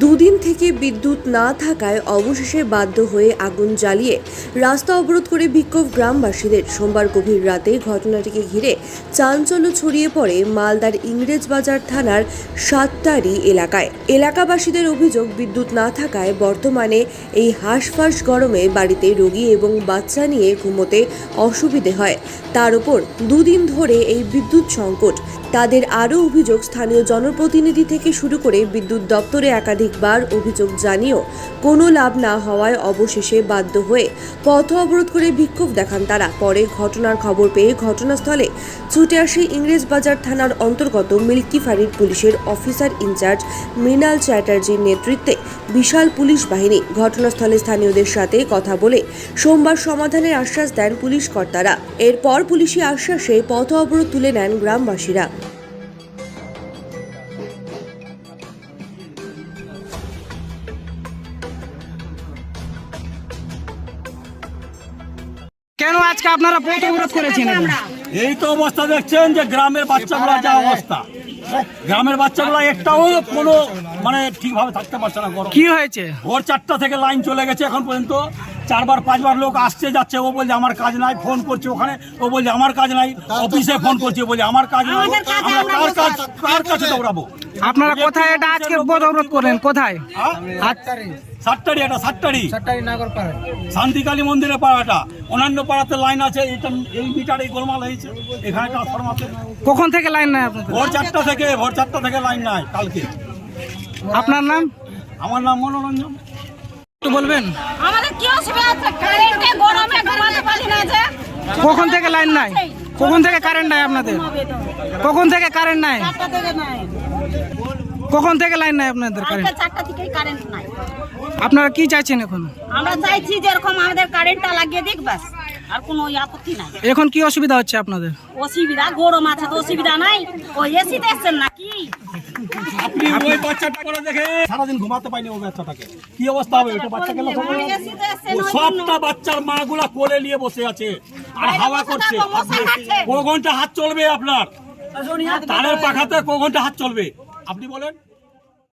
দুদিন থেকে বিদ্যুৎ না থাকায় অবশেষে বাধ্য হয়ে আগুন জ্বালিয়ে রাস্তা অবরোধ করে বিক্ষোভ গ্রামবাসীদের। সোমবার গভীর রাতে ঘটনাটিকে ঘিরে চাঞ্চল্য ছড়িয়ে পড়ে মালদার ইংরেজ বাজার থানার সাতটারি এলাকায়। এলাকাবাসীদের অভিযোগ, বিদ্যুৎ না থাকায় বর্তমানে এই হাঁসফাঁস গরমে বাড়িতে রোগী এবং বাচ্চা নিয়ে ঘুমোতে অসুবিধে হয়। তার উপর দুদিন ধরে এই বিদ্যুৎ সংকট। তাদের আরও অভিযোগ, স্থানীয় জনপ্রতিনিধি থেকে শুরু করে বিদ্যুৎ দপ্তরে একাধিকবার অভিযোগ জানিয়েও কোনো লাভ না হওয়ায় অবশেষে বাধ্য হয়ে পথ অবরোধ করে বিক্ষোভ দেখান তারা। পরে ঘটনার খবর পেয়ে ঘটনাস্থলে ছুটে আসে ইংরেজবাজার থানার অন্তর্গত মিল্কি ফাঁড়ির পুলিশের অফিসার ইনচার্জ মৃণাল চ্যাটার্জির নেতৃত্বে বিশাল পুলিশ বাহিনী ঘটনাস্থলে স্থানীয়দের সাথে কথা বলে সোমবার সমাধানের আশ্বাস দেন পুলিশ কর্তারা। এরপর পুলিশি আশ্বাসে পথ অবরোধ তুলে নেন গ্রামবাসীরা। কেন আজকে আপনারা পথ অবরোধ করেছেন? এই তো অবস্থা দেখছেন যে গ্রামের বাচ্চাগুলো যা অবস্থা। গ্রামের বাচ্চাগুলো একটাও কোনো মানে ঠিকভাবে থাকতে পারছে না কি হয়েছে? ভোর চারটা থেকে লাইন চলে গেছে এখন পর্যন্ত। চারবার পাঁচবার লোক আসছে যাচ্ছে ও বলছে আমার কাজ নাই। ফোন করছে ওখানে ও বলছে আমার কাজ নাই। অফিসে ফোন করছে ও বলছে আমার কাজ নাই। আমরা কার কাজ কার কাছে দৌড়াবো? আপনারা কোথায় এটা আজকে পথ অবরোধ করলেন কোথায়? হ্যাঁ? সাতটারি। এটা সাতটারি। শান্তিকালী মন্দিরের পাড়াটা। অন্যান্য পাড়াতে লাইন আছে এটা এই মিটার এই গোলমাল হয়েছে। এখানে ট্রান্সফর্মার কখন থেকে লাইন নাই ভোর চারটা থেকে ভোর চারটা থেকে লাইন নাই কালকে। আপনার নাম? আমার নাম মনোরঞ্জন। একটু বলবেন। আমাদের কি অসুবিধা আছে? কারেন্টে গরমে ঘুমাতে পারি না যে। কখন থেকে লাইন নাই? কখন থেকে কারেন্ট নাই আপনাদের? কখন থেকে কারেন্ট নাই? কখন থেকে লাইন নাই আপনাদের কারেন্ট আপনারা কি চাইছেন এখন? আমরা চাইছি যেরকম আমাদের কারেন্টটা লাগিয়ে দিক ব্যাস। আর কোনো আপত্তি নাই। এখন কি অসুবিধা হচ্ছে আপনাদের? অসুবিধা গরম আছে তো অসুবিধা নাই। ওই এসিতে এসছেন নাকি? আপনি ওই বাচ্চাটা করে দেখে সারাদিন ঘুমাতে পাইনি ওই বাচ্চাটাকে। কি অবস্থা হবে? ওটা বাচ্চা গেল। সবটা বাচ্চার মা গুলা কোলে নিয়ে বসে আছে আর হাওয়া করছে। থাকো, মশা কাটছে। ক ঘণ্টা হাত চলবে আপনার। তারের পাখাতে ক ঘণ্টা হাত চলবে। আপনি বলেন।